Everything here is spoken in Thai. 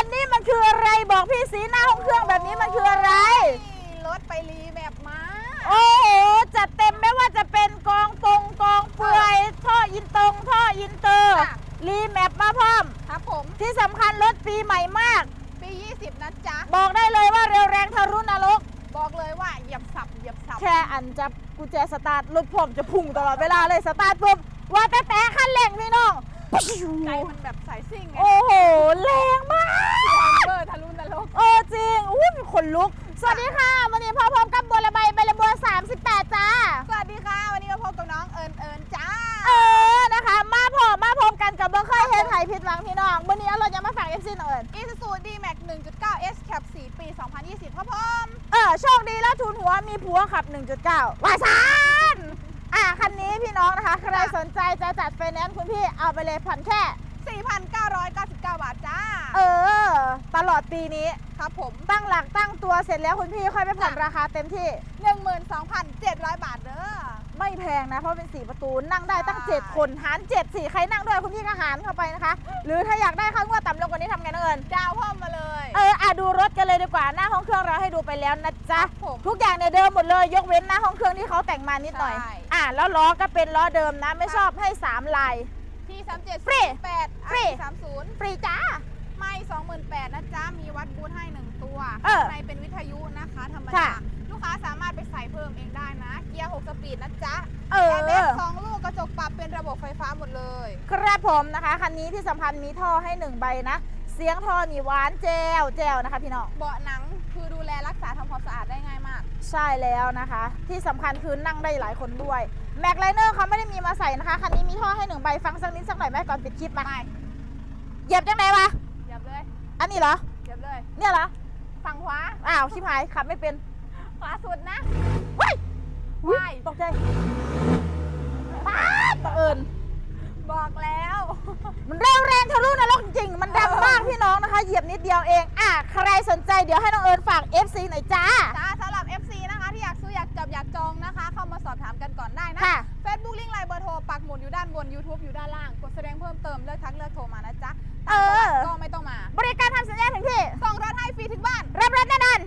ันนี้มันคืออะไรบอกพี่สีหน้าห้องเครื่องแบบนี้มันคืออะไร รถไปรีแบบมา โอ้โหจัดเต็มไม่ว่าจะเป็นกองตรงกองเปลือยท่ออินตรงท่ออินเตอร์รีแมปมาพร้อม ครับผม ที่สำคัญรถปีใหม่มาก ปี 20 นะจ๊ะ บอกได้เลยว่าเร็วแรงทะรุนรก บอกเลยว่าเหยียบสับเหยียบสับ แค่อันจะกุญแจสตาร์ทรถผมจะพุ่งตลอดเวลาเลยสตาร์ทปุ๊บว่าแต่แต่ขั้นแรงพี่น้อง ไกลมันแบบสายซิ่งไง โอ้โห ลุก สวัสดีค่ะวันนี้พอพร้อมกับบัวระใบใบระบัว38 จ้า สวัสดีค่ะ วันนี้มาพบกับน้องเอิญเอิญจ้า เออนะคะ มาพอมาพร้อมกันกับเบอร์เคยเฮ็ดไทยผิดหวังพี่น้องวันนี้เราจะมาฝากเอฟซีหน่อยอีซูซูดีแม็ก 1.9 S Cap 4 ปี 2020ครับผมเออโชคดีแล้วทุนหัวมีผัวขับ 1.9ว่าซานอะคันนี้พี่น้องนะคะ ใครสนใจจะจัดไฟแนนซ์คุณพี่เอาไปเลยผ่อนแค่ 4,999 บาทจ้า เออ ตลอดปีนี้ ครับผม ตั้งหลักตั้งตัวเสร็จแล้วคุณพี่ค่อยไปผ่อนราคาเต็มที่ 12,700 บาทเด้อ ไม่แพงนะ เพราะเป็น4ประตูนั่งได้ตั้ง ใช่ 7 คนหาร7 4ใครนั่งด้วยคุณพี่ก็หารเข้าไปนะคะ หรือถ้าอยากได้ค่างวดต่ำลงกว่านี้ทำไงน้องเอิญดาวเพิ่มมาเลยเอออะดูรถกันเลยดีกว่าหน้าห้องเครื่องเราให้ดูไปแล้วนะจ๊ะผม ทุกอย่างเนี่ยเดิมหมดเลย ยกเว้นหน้าห้องเครื่องที่เขาแต่งมานิดหน่อย ใช่ อะแล้วล้อก็เป็นล้อเดิมนะ ไม่ชอบให้3ลาย ที่ 37 ฟรี8ฟ รี30ฟรีจ้า ไม่28,000นะจ๊ะมีวัดบูธให้1ตัวเออข้างในเป็นวิทยุนะคะธรรมค่ะดาลูกค้าสามารถไปใส่เพิ่มเองได้นะ เกียร์6สปีดนะจ๊ะเอแอร์แบ็กอ สองลูกกระจกปรับเป็นระบบไฟฟ้าหมดเลย ครับผมนะคะ คันนี้ที่สำคัญมีท่อให้1ใบนะ เสียงท่อมีหวานแจวแจวนะคะพี่น้อง เบาะหนังคือดูแลรักษาทำความสะอาดได้ง่ายมาก ใช่แล้วนะคะ ที่สำคัญคือนั่งได้หลายคนด้วยแม็กไลเนอร์เขาไม่ได้มีมาใส่นะคะ คันนี้มีท่อให้หนึ่งใบฟังสักนิดสักหน่อยไหมก่อนปิดคลิปมาไม่ เหยียบจังไหนวะ เหยียบเลย อันนี้เหรอ เหยียบเลย เนี่ยเหรอ ฝั่งขวา อ้าวชิบหายขับไม่เป็น ขวาสุดนะว้ายอุ๊ยว้ายตกใจป๊าดบังเอิญบอกแล้ว มันเร็วแรงทะลุนรกจริงๆมันดังมากพี่น้องนะคะ เหยียบนิดเดียวเอง อะ ใครสนใจเดี๋ยวให้น้องเอิญฝาก FC หน่อยจ้าจ้า YouTube อยู่ด้านล่าง กดแสดงเพิ่มเติมเลือกทักเลือกโทรมานะจ๊ะเออก็ไม่ต้องมา บริการทำสัญญาถึงที่ ส่งรถให้ฟรีถึงบ้าน รับรถแน่นอน